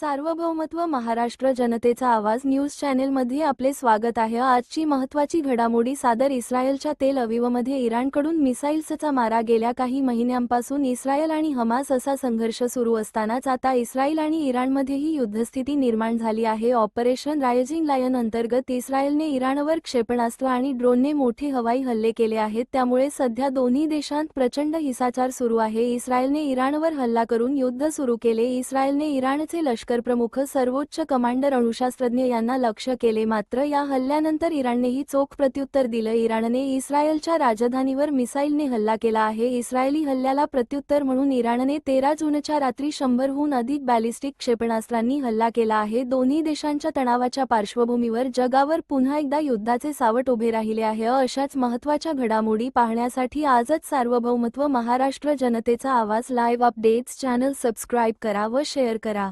सार्वभौमत्व महाराष्ट्र जनतेचा आवाज न्यूज चॅनेलमध्ये आपले स्वागत आहे. आजची महत्वाची घडामोडी सादर इस्रायलच्या तेल अविवमध्ये इराणकडून मिसाईल्सचा मारा गेल्या काही महिन्यांपासून इस्रायल आणि हमास असा संघर्ष सुरू असतानाच आता इस्रायल आणि इराणमध्येही युद्धस्थिती निर्माण झाली आहे. ऑपरेशन रायझिंग लायन अंतर्गत इस्रायलने इराणवर क्षेपणास्त्र आणि ड्रोनने मोठे हवाई हल्ले केले आहेत. त्यामुळे सध्या दोन्ही देशांत प्रचंड हिंसाचार सुरू आहे. इस्रायलने इराणवर हल्ला करून युद्ध सुरू केले. इस्रायलने इराणचे लष्कर प्रमुख सर्वोच्च कमांडर अणुशास्त्रज्ञ यांना लक्ष्य केले. मात्र या हल्ल्यानंतर इराणनेही चोख प्रत्युत्तर दिलं. इराणने इस्रायलच्या राजधानीवर मिसाईलने हल्ला केला आहे. इस्रायली हल्ल्याला प्रत्युत्तर म्हणून इराणने तेरा जूनच्या रात्री शंभरहून अधिक बॅलिस्टिक क्षेपणास्त्रांनी हल्ला केला आहे. दोन्ही देशांच्या तणावाच्या पार्श्वभूमीवर जगावर पुन्हा एकदा युद्धाचे सावट उभे राहिले आहे. अशाच महत्त्वाच्या घडामोडी पाहण्यासाठी आजच सार्वभौमत्व महाराष्ट्र जनतेचा आवाज. लाईव्ह अपडेट्स चॅनल सबस्क्राईब करा व शेअर करा.